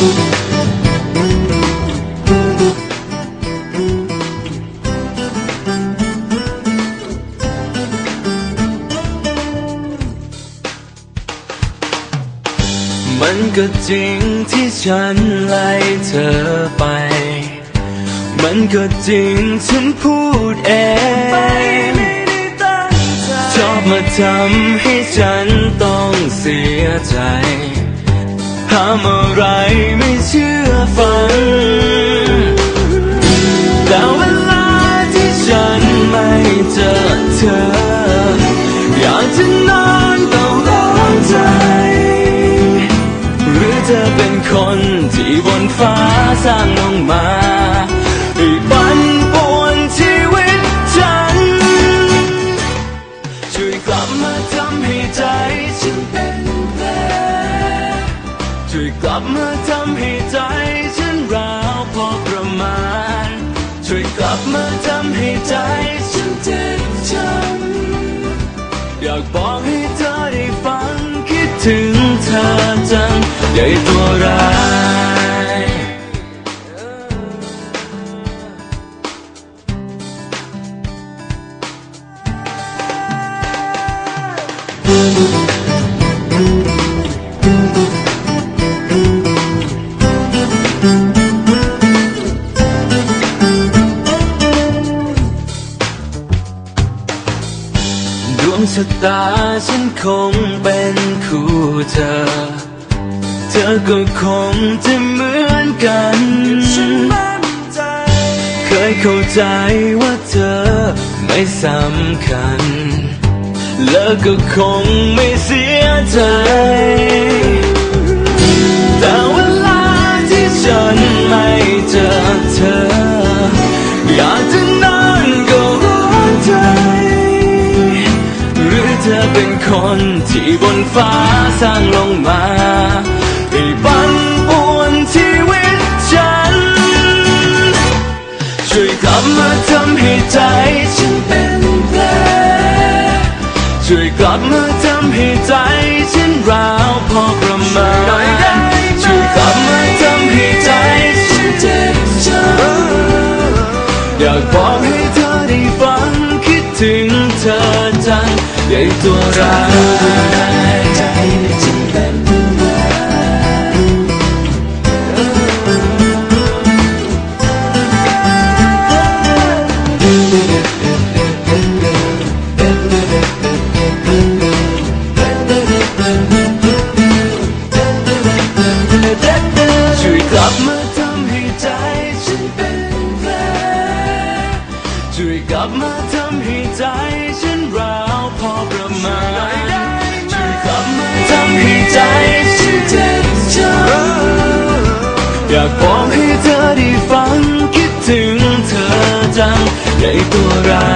มันก็จริงที่ฉันไล่เธอไป มันก็จริงฉันพูดเองชอบมาทำให้ฉันต้องเสียใจำอะไรไม่เชื่อฟัง แต่เวลาที่ฉันไม่เจอเธอ อยากจะนอนต้องร้องใจ หรือเธอเป็นคน ลับมาทำให้ใจฉันร้าวพอประมาณ ช่วยกลับมาทำให้ใจฉันเจ็บช้ำอยากบอกให้เธอได้ฟังคิดถึงเธอจังใหญ่ตัวร้ายด วงชะตาฉันคงเป็นคู่เธอ เธอก็คงจะเหมือนกัน เคยเข้าใจว่าเธอไม่สำคัญ แล้วก็คงไม่เสียใจ ที่บนฟ้าสร้างลงมาให้ปั่นป่วนชีวิตฉัน ช่วยกลับมาทำให้ใจฉันเป็นแผลช่วยกลับมาทำให้ใจฉันร้าวพอประมาณช่วยกลับมาทำให้ใจฉันเจ็บช้ำอยากบอกให้เธอได้ฟังคิดถึงเธอจังใหญ่ตัวร้าย กลับมาทำให้ใจฉันร้าวพอประมาณช่วยกลับมาทำให้ใจฉันเจ็บช้ำอยากบอกให้เธอได้ฟังคิดถึงเธอจังใหญ่ตัวรา